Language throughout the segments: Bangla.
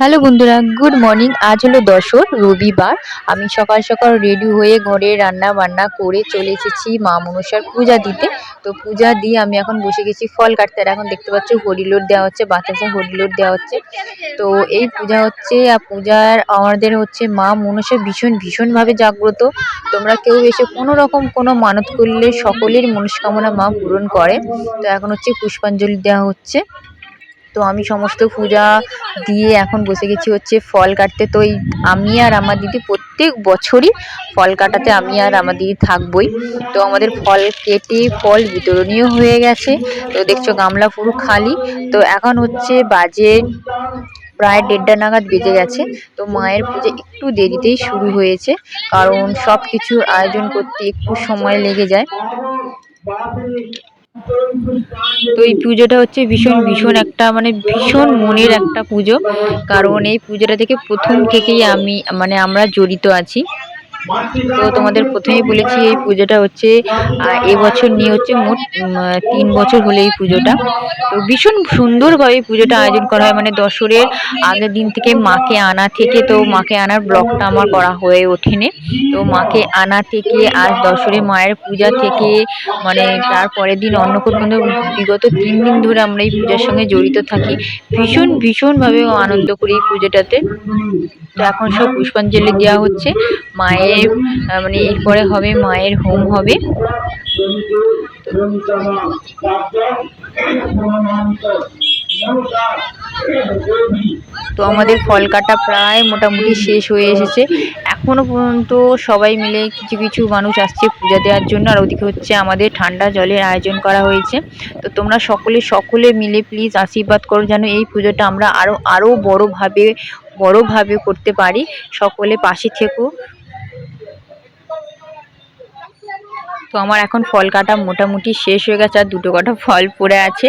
হ্যালো বন্ধুরা, গুড মর্নিং। আজ হলো দশর, রবিবার। আমি সকাল সকাল রেডি হয়ে ঘরে রান্না বান্না করে চলে এসেছি মা মনসার পূজা দিতে। তো পূজা দিয়ে আমি এখন বসে গেছি, ফল কাটতে। আর এখন দেখতে পাচ্ছি হরিলোট দেওয়া হচ্ছে, বাতাসে হরিলোট দেওয়া হচ্ছে। তো এই পূজা হচ্ছে, আর পূজার আমাদের হচ্ছে মা মনসা ভীষণ, ভীষণভাবে জাগ্রত। তোমরা কেউ এসে কোনো রকম কোনো মানত করলে সকলের মনস্কামনা মা পূরণ করে। তো এখন হচ্ছে পুষ্পাঞ্জলি দেওয়া হচ্ছে। তো আমি সমস্ত পূজা দিয়ে এখন বসে গেছি হচ্ছে ফল কাটতে। তো এই আমি আর আমার দিদি প্রত্যেক বছরই ফল কাটাতে আমি আর আমার দিদি থাকবই। তো আমাদের ফল কেটে ফল বিতরণীয় হয়ে গেছে। তো দেখছ গামলা পুরো খালি। তো এখন হচ্ছে বাজে প্রায় দেড়টা নাগাদ বেজে গেছে। তো মায়ের পুজো একটু দেরিতেই শুরু হয়েছে। কারণ সব কিছুর আয়োজন করতে একটু সময় লেগে যায়। তো এই পুজোটা হচ্ছে ভীষণ ভীষণ একটা মানে ভীষণ মনের একটা পুজো। কারণ এই পুজোটা থেকে প্রথম থেকেই আমি মানে আমরা জড়িত আছি। তো তোমাদের প্রথমেই বলেছি, এই পুজোটা হচ্ছে এবছর নিয়ে হচ্ছে মোট তিন বছর হলে এই পুজোটা। তো ভীষণ সুন্দরভাবে পুজোটা আয়োজন করা হয়। মানে দশরের আগের দিন থেকে মাকে আনা থেকে তো মাকে আনার ব্লগটা আমার করা হয়ে ওঠেনি। তো মাকে আনা থেকে আজ দশরে মায়ের পূজা থেকে মানে তারপরের দিন অন্নকূট বিগত তিন দিন ধরে আমরা এই পূজার সঙ্গে জড়িত থাকি। ভীষণ, ভীষণভাবে আনন্দ করি এই পুজোটাতে। তো এখন সব পুষ্পাঞ্জলি দেওয়া হচ্ছে। মায়ের মানে এরপরে হবে মায়ের হোম হবে। তো আমাদের ফল কাটা প্রায় মোটামুটি শেষ হয়ে এসেছে। এখনও পর্যন্ত সবাই মিলে কিছু কিছু মানুষ আসছে পূজা দেওয়ার জন্য। আর ওদিকে হচ্ছে আমাদের ঠান্ডা জলের আয়োজন করা হয়েছে। তো তোমরা সকলে সকলে মিলে প্লিজ আশীর্বাদ করো যেন এই পুজোটা আমরা আরও আরও বড়োভাবে বড়োভাবে করতে পারি। সকলে পাশে থেকো। তো আমার এখন ফল কাটা মোটামুটি শেষ হয়ে গেছে, আর দুটো কটা ফল পড়ে আছে।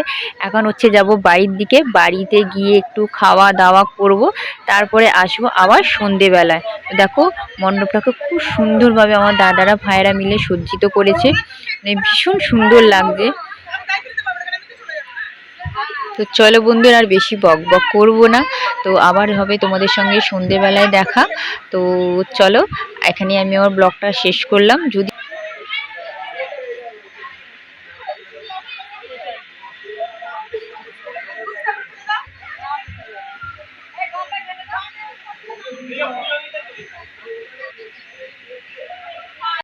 এখন হচ্ছে যাব বাড়ির দিকে, বাড়িতে গিয়ে একটু খাওয়া দাওয়া করব, তারপরে আসব আবার সন্ধেবেলায়। দেখো, মণ্ডপটাকে খুব সুন্দরভাবে আমার দাদারা, ভাইয়েরা মিলে সজ্জিত করেছে। মানে ভীষণ সুন্দর লাগছে। তো চলো বন্ধুর, আর বেশি বক বক করব না। তো আবার হবে তোমাদের সঙ্গে সন্ধেবেলায় দেখা। তো চলো এখানে আমি আমার ব্লগটা শেষ করলাম। যদি Leon.